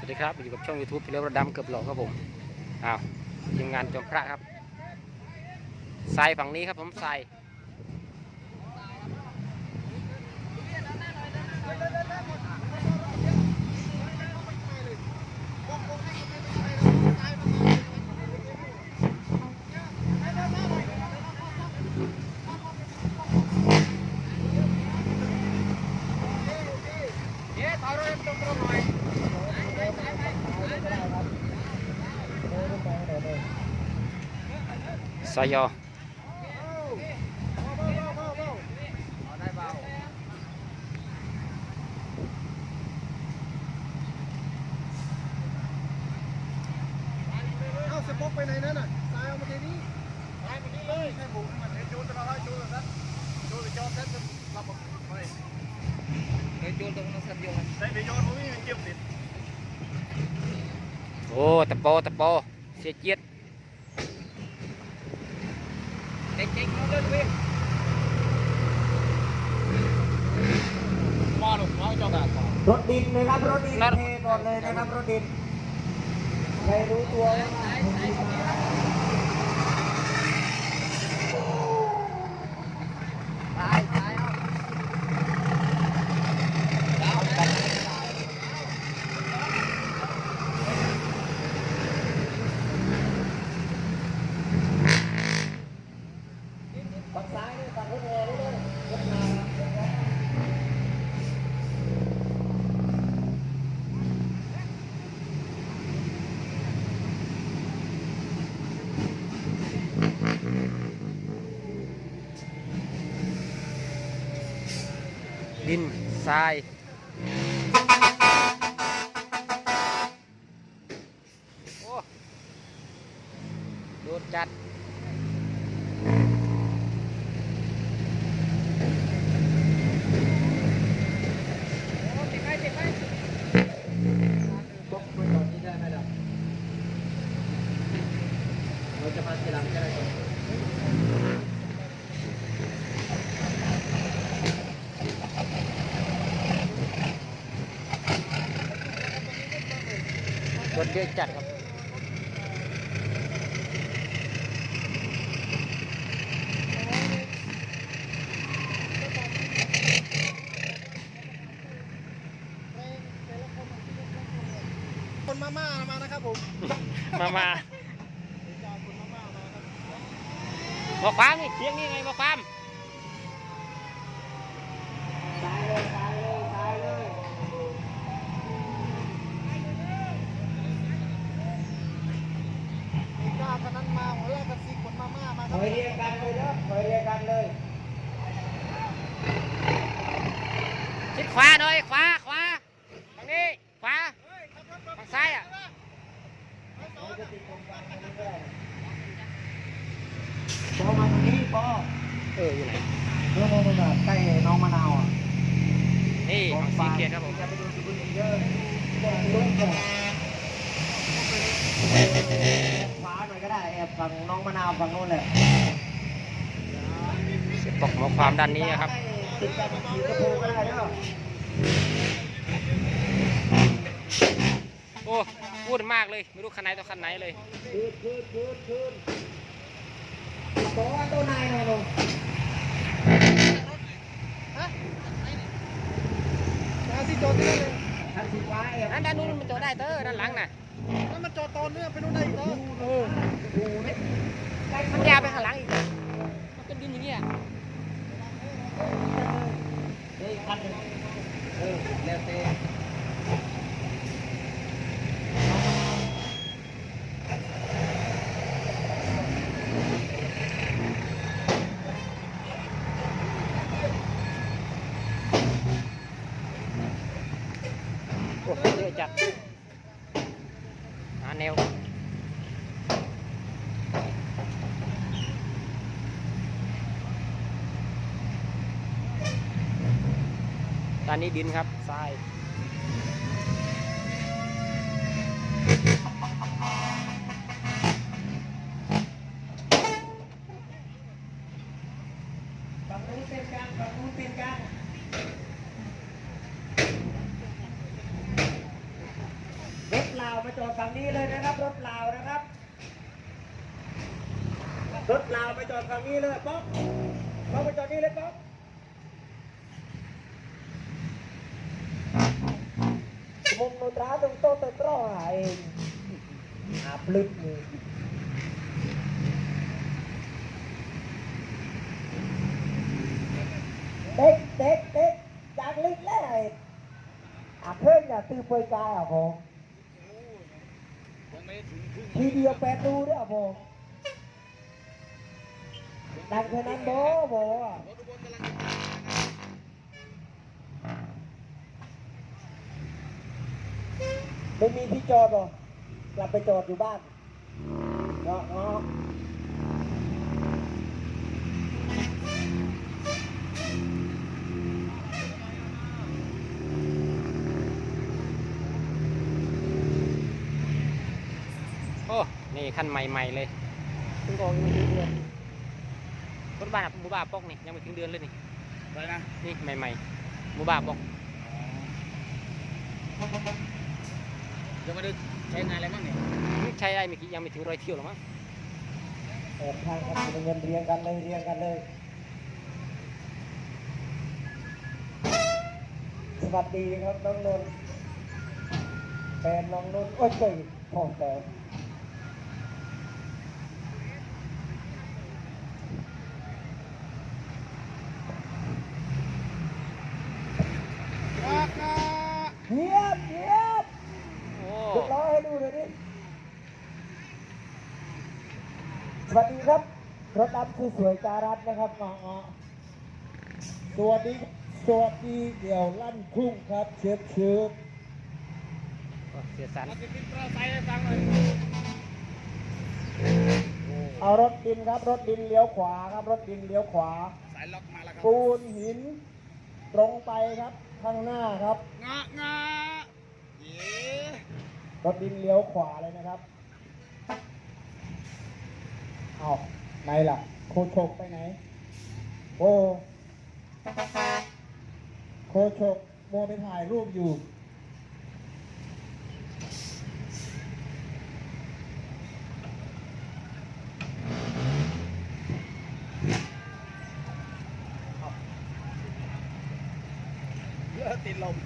วัสดีครับอยู่กับช่อง YouTube พี่เลี้ยวระดำเกือบหลอกครับผมอ้าวทีมงานจอมพระครับทรายฝั่งนี้ครับผมทราย ซอยอเอาส ป็อกไปไหนนั่นน่ะตายเอามาทีนี้ตายมาทีเลยใช่บุกมันเห็นจูนจะมาให้จูนแบบนั้นจูนไปจอดแท้จะรับไปเฮ้ยจูนตรงนั้นสัญญาณได้ไปจอดตรงนี้มันเก็บติดโอ้ตะโปตะโปเสียเจียดเด็กเก่งเอาเล่นเว้ยมาหนุ่มเอาจอดกันรถดินนะครับรถดินเทก่อนเลยนะครับรถดินใครรู้ตัวว่าตายตายเอา ฝั่งซ้ายนี่ฝั่งรถแอร์นี่เลยรถมา ดินทรายโอ้โดนจัด บล็อกไว้ตอนนี้ได้ไหมล่ะเราจะมาทีหลังก็ได้ก่อน คน เยอะจัดครับคนมาม่ามานะครับผมมามาจากคนมาม่ามาครับมาความนี่เชียงนี่ไงมาความ ตายเลยตายเลยตายเลย มีกล้าคนนั้นมาหัวแรกกันสี่คนมาม่ามาค ห รับ อยเรียงกันเลยเด้อหอยเรียงกันเลย ชิดขวาหน่อยขวาขวาทางนี้ขวาทางซ้ายอะ ปอมาตรงนี้ปอเอออยู่ไหนโน่นโน่นโน่นใกล้น้องมะนาวอะนี่ของสีเกียรครับผมจะไปดูสุบุรีเด้อลุงก่อนขวาหน่อยก็ได้แอบฝั่งน้องมะนาวฝั่งโน้นแหละเสียบบอกมาความด้านนี้ครับติดกันสีกระโปรงก็ได้เด้อ โอ้พูดมากเลย ไม่รู้คันไหนต่อคันไหนเลยคืนคืนคืนคืนบอกว่าตัวนายหน่อยลงมาที่จดเลยทันสีฟ้าแอบนั่นด้านนู้นมันจอดได้เตอร์ด้านหลังน่ะนั่นมันจอดตอนเนื่อไปนู่นได้อีกแล้วเออดูนี่มันยาวไปข้างหลังอีกมันเป็นดินอย่างเงี้ยเฮ้ยคันนึ่เออแล้วแต่ โอ้เยอะ จัดหาแนวตอนนี้ดินครับทราย ฝั่งนู้นเป็นกลางฝั่งนู้นเป็นกลางเฮ้ มาจอดฝั่ง นี้เลยนะครับ รถเปล่านะครับ รถเปล่าไปจอดฝั่งนี้เลยป๊อกป๊อกไปจอดนี่เลยป๊อกมุมโนตราตรงโต๊ะตะกร้อหาเองอาปลึกนี่เด็กเด็กเด็กจากลึกเลยอาเพิ่งอย่าตื้อเปยกายอะผม ยังไม่ถึงครึ่งทีเดียวแปดดูด้วยอะผมดังแค่นั้นโบโบอะรถอุบลกำลังจะมานะครับไม่มีที่จอดหรอกลับไปจอดอยู่บ้านเนาะเนาะ โอ้ นี่คันใหม่ๆเลยเพิ่งออกยังไม่ถึงเดือนรถบ้านอะหมู่บ้านปอกนี่ยังไม่ถึงเดือนเลยนี่อะไรนะนี่ใหม่ๆหมู่บ้านปอกยังไม่ได้ใช้งานอะไรบ้างเนี่ยใช้ได้ไม่กี่ยังไม่ถึงร้อยเที่ยวหรอกมั้งแอบทางครับเงินเรียงกันเลยเรียงกันเลยสวัสดีครับน้องนนท์แฟนน้องนนท์โอ้ยเจ๋งพ่อแต่ ครับนะ เงียบเงียบ โอ้ เรียบร้อยให้ดูเลยดิสวัสดีครับ รถดำคือสวยจารัตนะครับน้องๆสวัสดีสวัสดีเดี่ยวลั่นทุ่งครับเชฟเชฟเสียสันมาติดติดประสัยให้ฟังหน่อยเอารถดินครับรถดินเลี้ยวขวาครับรถดินเลี้ยวขวาสายล็อกมาแล้วครับปูนหิน ตรงไปครับข้างหน้าครับงะงะเย้รถดินเลี้ยวขวาเลยนะครับเอา ไหนล่ะโคชกไปไหน โอ้โคชกโมไปถ่ายรูปอยู่เยอติดลม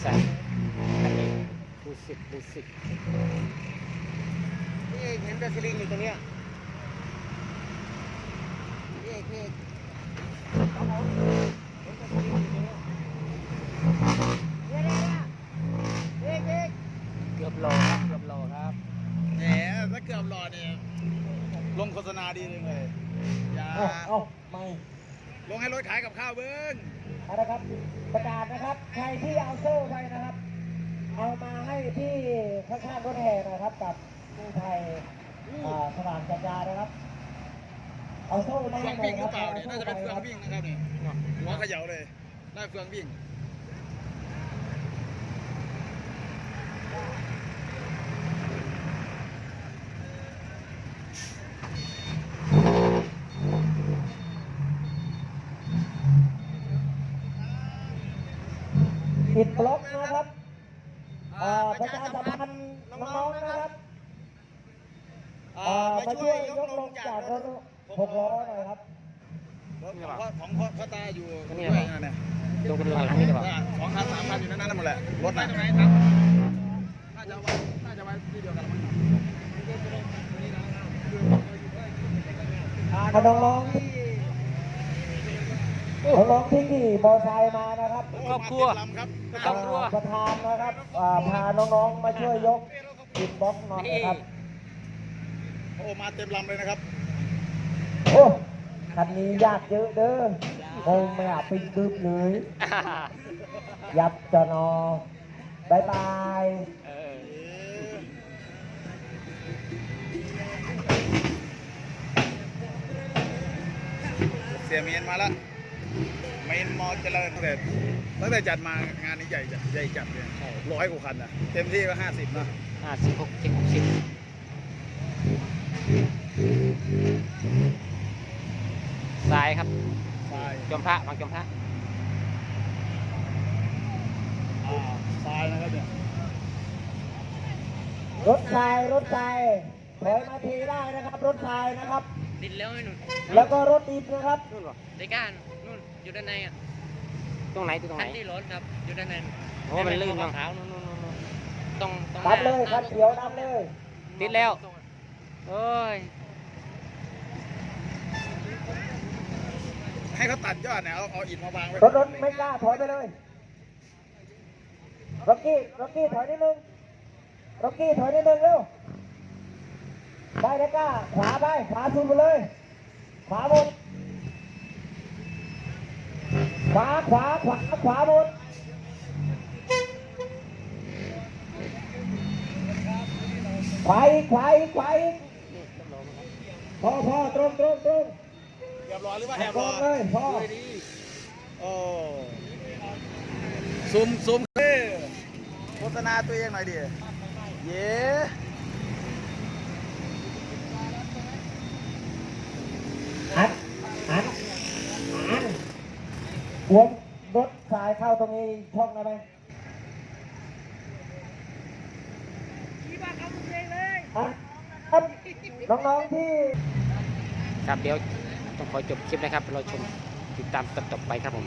เสียสันคันนี้รู้สึกรู้สึกนี่เห็นแต่สลิงอยู่ตรงเนี้ยนี่เอกนี่เอาเอาเห็นแต่สลิงอยู่ตรงเนี้ยเนี่ยเนี่ยเนี่ยเอกเอกเกือบโลครับเกือบโลครับแหมถ้าเกือบหลอดเนี่ยลงโฆษณาดีเลยเลยอย่าเอาเอาไม่ลงให้รถขายกับข้าวเบิ้ง เอาละครับ ประกาศนะครับ ใครที่เอาโซ่ไปนะครับ เอามาให้ที่ข้างๆรถแห่นะครับ กับกู้ภัยอ่าสว่างจัญญานะครับ เอาโซ่มาเฟืให้องหน่อวิ่ยงหครืรัอบเปล่าเนี่ยน่าจะเป็นเฟืองวิ่งนะครับเนี่ยหัวเขย่าเลยได้เฟืองวิ่ง ปิดบล็อกนะครับอ่าประชาสัมพันธ์น้องๆนะครับ อ่า อ่า มา มา ช่ ช่ ว วย ย ย ย ก ก ล ล ง ง จา จาก ก ร ร ถ ถหกล้อหน่อยครับ รถของ พ่อของพ่อพ่อตาอยู่นี่ด้เหรวอยนะเนี่ยลงกันเลยนี่หรือเปล่าสองคันสามคันอยู่ในนั้นหมดแหละรถไหนไหนครับน่าจะไว้น่าจะไว้ที่เดียวกันมั้งถ้าน้องๆที่น้องๆที่ขี่มอเตอร์ไซค์มานะครับครอบครัว มาเต็มลำครับครอบครัวอ่าประธานนะครับอ่าพาน้องๆมาช่วยยกปิดบล็อกหน่อยนะครับ โอ้มาเต็มลำเลยนะครับ โอ้ คันนี้ยากเยอะเด้อคงไม่อาจปิดบึ้บเลยยับจอนอบายบายเออเสียเมียนมาแล้วเมียนมอเจริญเสร็จตั้งแต่จัดมางานนี้ใหญ่จัดใหญ่จัดเลยใช่ร้อยกว่าคันนะเต็มที่ก็ห้าสิบนะห้าสิบหกสิบหกสิบ ทรายครับทรายจอมพระบางจอมพระอ่าทรายนะครับเนี่ยรถทรายรถทรายถอยมาทีได้นะครับ รถทรายนะครับดินแล้วไอ้หนุ่นแล้วก็รถดินนะครับนู่นเหรอในก้านนู่นอยู่ด้านในอะตรงไหนตรงไหคันนที่ร้อนครับอยู่ด้านในโอ้มันลื่นเนาเนาะขาวๆนู่นนู่นนู่นนู่นต้องต้องดับเลยคันเขียวดับเลย ติดแล้วโอ้ย ให้ เขาตัดยอดเนี่ยเอาเอาอิฐมาวางไว้รถรถไม่กล้าถอยไปเลยร็อกกี้ร็อกกี้ถอยนิดนึงร็อกกี้ถอยนิดนึงเร็วได้แล้วกล้าขวาไปขวาสุดไปเลย ขวาบนขวาขวาขวาขวาบนขวาอีกขวาอีกขวาอีกพอพอตรงตรงตรง เรียบร้อยหรือว่าแอแอบบตรร้องยเลยพอโอ้ซูมซูมเฮ้ยโฆษณาตัวเองหน่อยดิเย้อันอันอันหัวรถสายเข้าตรงนี้ช่องได้ไหมอันครับน้องๆที่ครับเดี๋ยว ต้องขอจบคลิปนะครับเราชมติดตามตอนต่อไปครับผม